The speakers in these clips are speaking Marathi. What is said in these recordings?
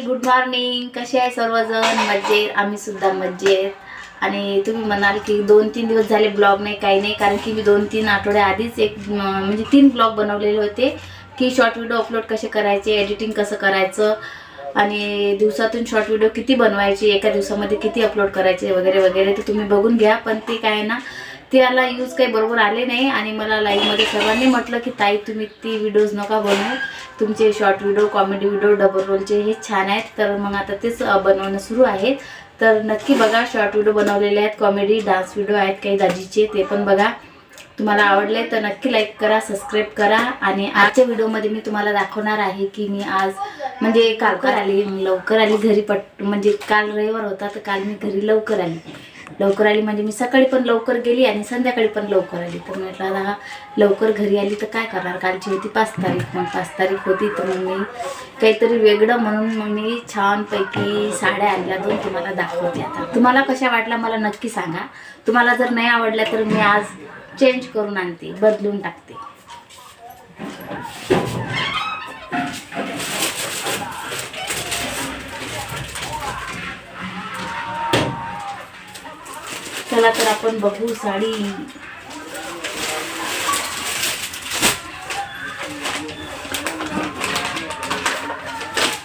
गुड मॉर्निंग कसे आहे सर्वजण? मज्जेत आम्ही सुद्धा मज्जेत आणि तुम्ही म्हणाल की दोन तीन दिवस झाले ब्लॉग नाही काही नाही. कारण की मी दोन तीन आठवड्या आधीच एक म्हणजे तीन ब्लॉग बनवलेले होते की शॉर्ट व्हिडिओ अपलोड कसे करायचे एडिटिंग कसं करायचं आणि दिवसातून शॉर्ट व्हिडिओ किती बनवायचे एका दिवसामध्ये किती अपलोड करायचे वगैरे वगैरे ते तुम्ही बघून घ्या. पण ते काय आहे ना त्याला यूज काही बरोबर आले नाही आणि मला लाईव्हमध्ये सर्वांनी म्हटलं की ताई तुम्ही ती व्हिडिओज नका बनवू. तुमचे short video comedy video double रोलचे हे छान आहेत. तर मग आता तेच बनवणं सुरू आहे तर नक्की बघा शॉर्ट व्हिडिओ बनवलेले आहेत कॉमेडी डान्स व्हिडिओ आहेत काही दाजीचे ते पण बघा. तुम्हाला आवडले तर नक्की लाईक करा सबस्क्राईब करा. आणि आजच्या व्हिडिओमध्ये मी तुम्हाला दाखवणार आहे की मी आज म्हणजे कालकर आली लवकर आली घरी पट म्हणजे काल रविवार होता तर काल मी घरी लवकर आली. लवकर आली. म्हणजे मी सकाळी पण लवकर गेली आणि संध्याकाळी पण लवकर आली. तर म्हटलं आता लवकर घरी आली तर काय करणार? कालची होती पाच तारीख. मग पाच तारीख होती तर मग मी काहीतरी वेगळं म्हणून मग मी छानपैकी साड्या आणल्या. दोन तुम्हाला दाखवते आता. तुम्हाला कशा वाटल्या मला नक्की सांगा. तुम्हाला जर नाही आवडल्या तर मी आज चेंज करून आणते. बदलून टाकते. चला तर आपण बघू साडी.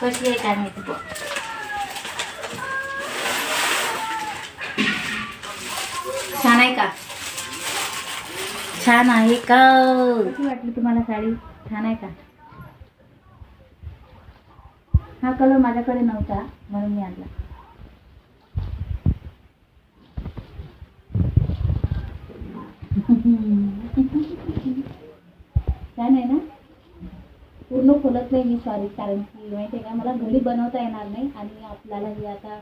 कशी आहे काय माहिती बघ. छान आहे का? छान आहे का? कशी वाटली तुम्हाला साडी? छान आहे का? हा कलर माझ्याकडे नव्हता म्हणून मी आणला. छान आहे ना? पूर्ण खोलत नाही मी सॉरी कारण की माहिती आहे का मला घरी बनवता येणार नाही आणि आपल्याला हे आता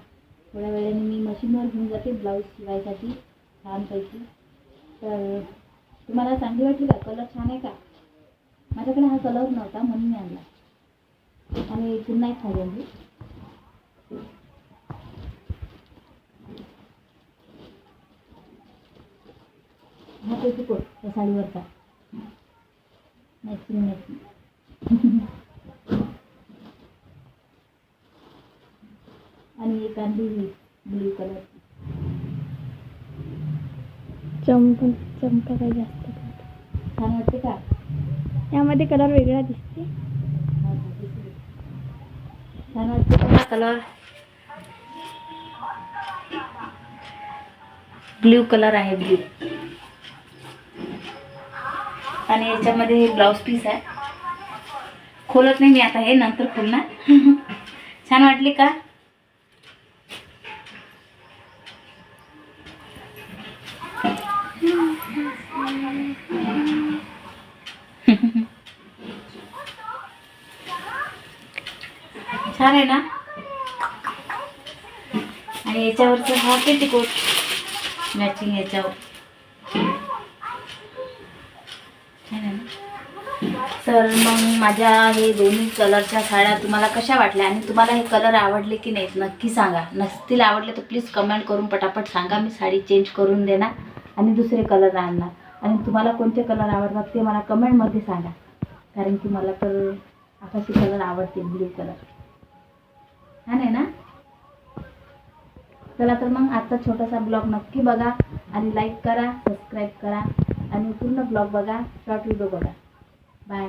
थोड्या वेळाने मी मशीनवर घेऊन जाते ब्लाऊज शिवायसाठी छानपैकी. तर तुम्हाला चांगली वाटली का? कलर छान आहे का? माझ्याकडे हा कलर नव्हता म्हणून मी आणला. आणि पुन्हा एक खाली हा पैकी कोट त्या साडीवरचा. मॅचिंग मॅचिंग आणि एक आणली ही ब्ल्यू कलर चमक चमका काही जास्त. छान वाटते का? यामध्ये कलर वेगळा दिसते. छान वाटते का? कलर ब्ल्यू कलर आहे ब्ल्यू आणि याच्यामध्ये हे ब्लाऊज पीस आहे. खोलत नाही मी आता हे नंतर खोलणार. छान वाटली का? छान आहे ना? आणि याच्यावरचं हा किती कोट मॅचिंग याच्यावर छान आहे ना तर मग माझ्या हे दोन्ही कलरच्या साड्या तुम्हाला कशा वाटल्या आणि तुम्हाला हे कलर आवडले की नाहीत नक्की सांगा. नसतील आवडले तर प्लीज कमेंट करून पटापट सांगा. मी साडी चेंज करून देणार आणि दुसरे कलर आणणार. आणि तुम्हाला कोणते कलर आवडतात ते मला कमेंटमध्ये सांगा. कारण की मला तर आकाशी कलर आवडते ब्ल्यू कलर छान आहे ना? चला तर मग आजचा छोटासा ब्लॉग नक्की बघा आणि लाईक करा सबस्क्राईब करा. आणि पूर्ण ब्लॉग बघा शॉर्ट व्हिडिओ बघा. बाय